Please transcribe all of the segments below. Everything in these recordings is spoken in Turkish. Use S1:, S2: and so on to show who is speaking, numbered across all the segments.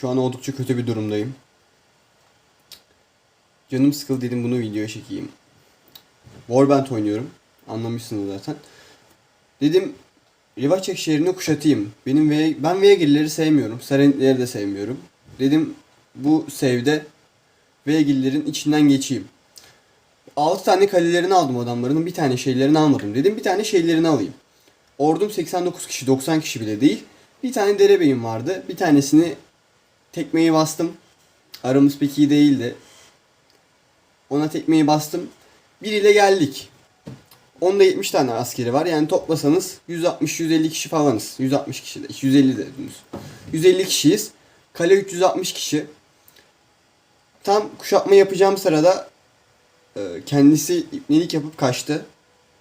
S1: Şu an oldukça kötü bir durumdayım. Canım sıkıldı dedim bunu videoya çekeyim. Warband oynuyorum. Anlamışsınız zaten. Dedim Rivaçek şehrini kuşatayım. Benim v, ben Veygilleri sevmiyorum. Serenitleri de sevmiyorum. Dedim bu save'de Veygillerin içinden geçeyim. 6 tane kalelerini aldım adamlarının. Bir tane şeylerini almadım. Dedim bir tane şeylerini alayım. Ordum 89 kişi 90 kişi bile değil. Bir tane derebeyim vardı. Bir tanesini tekmeyi bastım. Aramız pek iyi değildi. Ona tekmeyi bastım. Biriyle geldik. Onda 70 tane askeri var. Yani toplasanız 160-150 kişi falanız. 160 kişi de. 150 dediniz. 150 kişiyiz. Kale 360 kişi. Tam kuşatma yapacağım sırada e, kendisi ipnelik yapıp kaçtı.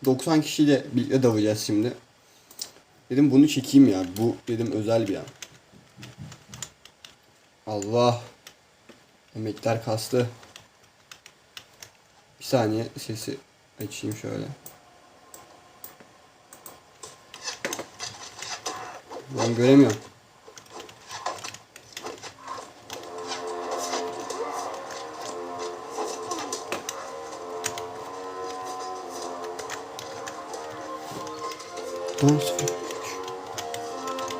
S1: 90 kişiyle birlikte dalacağız şimdi. Dedim bunu çekeyim ya. Bu dedim özel bir an. Allah. Emekler kastı. Bir saniye sesi açayım şöyle. Ben göremiyorum.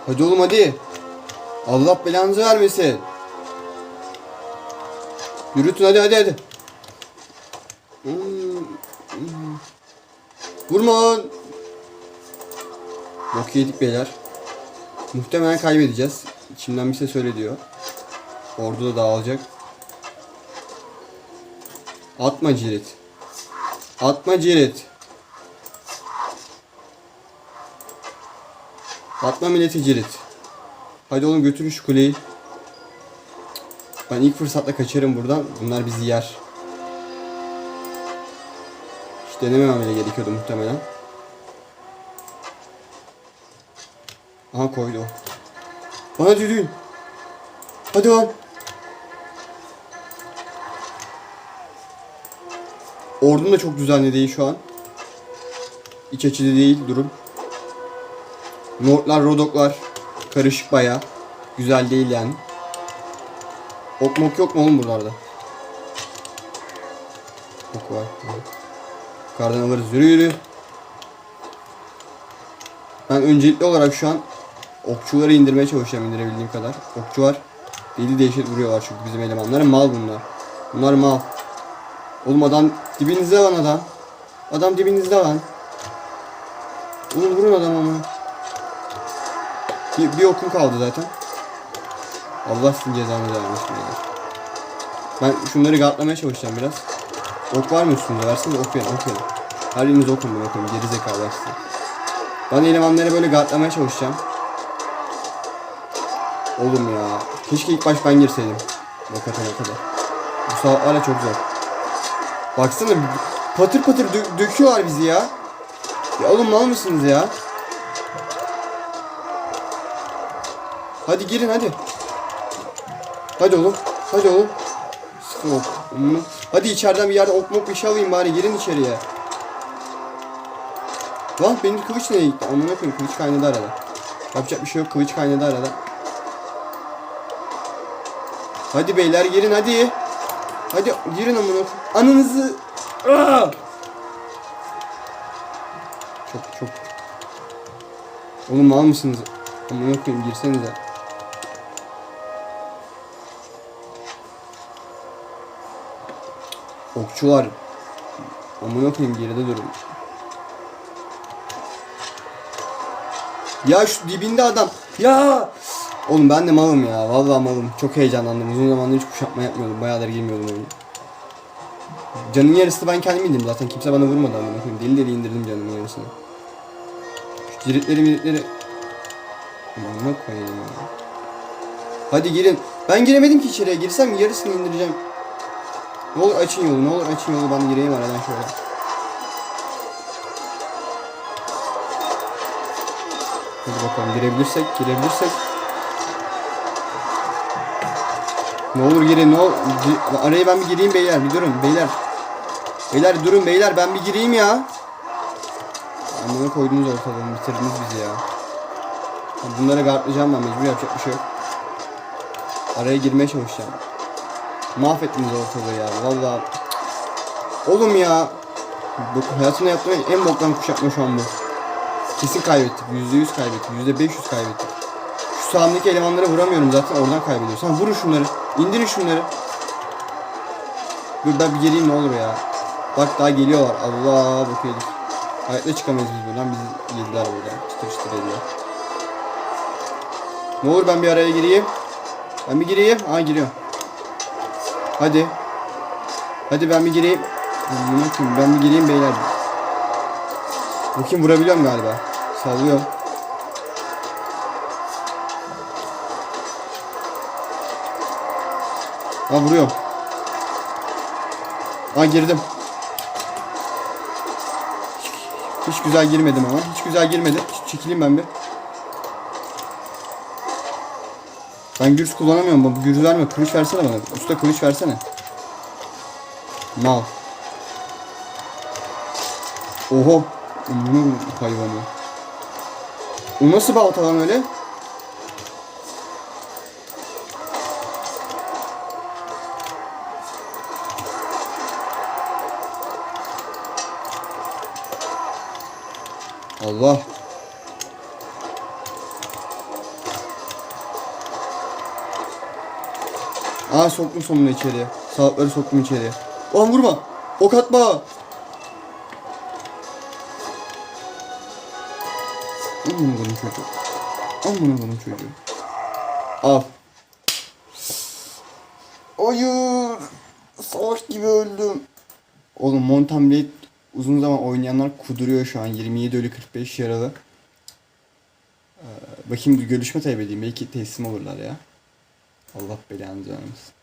S1: Hadi oğlum hadi. Allah belanızı vermesin. Yürütün hadi hadi hadi. Vurma. Bok yedik beyler. Muhtemelen kaybedeceğiz. İçimden bir ses öyle diyor. Ordu da dağılacak. Atma cirit. Atma cirit. Atma milleti cirit. Hadi oğlum götürün şu kuleyi. Ben ilk fırsatta kaçarım buradan. Bunlar bizi yer. Hiç denememem bile gerekiyordu muhtemelen. Aha koydu. Bana düdüğün. Hadi lan. Ordum da çok düzenli değil şu an. İç açıda değil durum. Nordlar, Rodoklar karışık baya. Güzel değil yani. Ok mok yok mu oğlum buralarda? Ok var. Yukarıdan alırız. Yürü yürü. Ben öncelikli olarak şu an okçuları indirmeye çalışacağım indirebildiğim kadar. Okçu var. Deli dehşet vuruyorlar çünkü bizim elemanlar. Mal bunlar. Bunlar mal. Oğlum adam dibinizde lan adam. Adam dibinizde lan. Oğlum vurun adam ama. Bir, bir okum kaldı zaten. Allah sizin cezanızı vermesin beyler. Ben şunları gardlamaya çalışacağım biraz. Ok var mı üstünde? Versene ok verin, ok verin. Her biriniz okun bunu okun. Geri zekalar. Ben elemanları böyle gardlamaya çalışacağım. Oğlum ya. Keşke ilk baş ben girseydim. Bak atana kadar. Bu saatlerle çok zor. Baksana patır patır dö- döküyorlar bizi ya. Ya oğlum mal mısınız ya? Hadi girin hadi. Hadi oğlum. Hadi oğlum. Sıkın ok. Hadi içeriden bir yerde ok mok bir şey alayım bari girin içeriye. Lan benim kılıç nereye gitti? Amına koyayım kılıç kaynadı arada. Yapacak bir şey yok kılıç kaynadı arada. Hadi beyler girin hadi. Hadi girin amına. Ananızı. Aa! Çok çok. Oğlum mal mısınız? Amına koyayım girsenize. Okçular. Amına koyayım geride durun. Ya şu dibinde adam. Ya. Oğlum ben de malım ya. Vallahi malım. Çok heyecanlandım. Uzun zamandır hiç kuşatma yapmıyordum. Bayağıdır girmiyordum oyuna. Canın yarısı ben kendim indim zaten. Kimse bana vurmadı amına koyayım. Deli deli indirdim canımın yarısını. Şu ciritleri miritleri. Amına koyayım ya. Hadi girin. Ben giremedim ki içeriye. Girsem yarısını indireceğim. Ne olur açın yolu. Ne olur açın yolu. Ben gireyim aradan şöyle. Hadi bakalım girebilirsek, girebilirsek. Ne olur girin, ne olur. Araya ben bir gireyim beyler, bir durun beyler. Beyler durun beyler, ben bir gireyim ya. Amına koydunuz ortalığını, bitirdiniz bizi ya. Bunları gardlayacağım ben mecbur yapacak bir şey yok. Araya girmeye çalışacağım. Mahvettiniz ortalığı ya. Vallahi. Oğlum ya. Bok, hayatımda yaptığım en boktan kuşatma şu an bu. Kesin kaybettik. Yüzde yüz kaybettik. Yüzde beş yüz kaybettik. Şu sağımdaki elemanları vuramıyorum zaten. Oradan kaybediyoruz. Sen vurun şunları. İndirin şunları. Dur ben bir geleyim ne olur ya. Bak daha geliyorlar. Allah bok yedik. Hayatta çıkamayız biz buradan. Bizi yediler buradan. Çıtır çıtır yediler. Ne olur ben bir araya gireyim. Ben bir gireyim. Aa giriyor. Hadi. Hadi ben bir gireyim. Amına koyayım, Ben bir gireyim beyler. Bakayım vurabiliyorum galiba. Sallıyorum. Ha vuruyorum. Ha girdim. Hiç güzel girmedim ama. Hiç güzel girmedi. Ç- Çekileyim ben bir. Ben gürs kullanamıyorum. Bu gürs verme. Kılıç versene bana. Usta kılıç versene. Mal. Oho. Bunu hayvanı. O nasıl balta lan öyle? Allah. Aa soktum sonunda içeriye. Sağlıkları soktum içeriye. Ulan vurma. Ok atma. Amına bunun çocuğu. Amına bunun çocuğu. Al. Hayır. Savaş gibi öldüm. Oğlum Mountain Blade uzun zaman oynayanlar kuduruyor şu an. 27 ölü 45 yaralı. Ee, bakayım görüşme taybedeyim. Belki teslim olurlar ya. Allah belanı vermesin.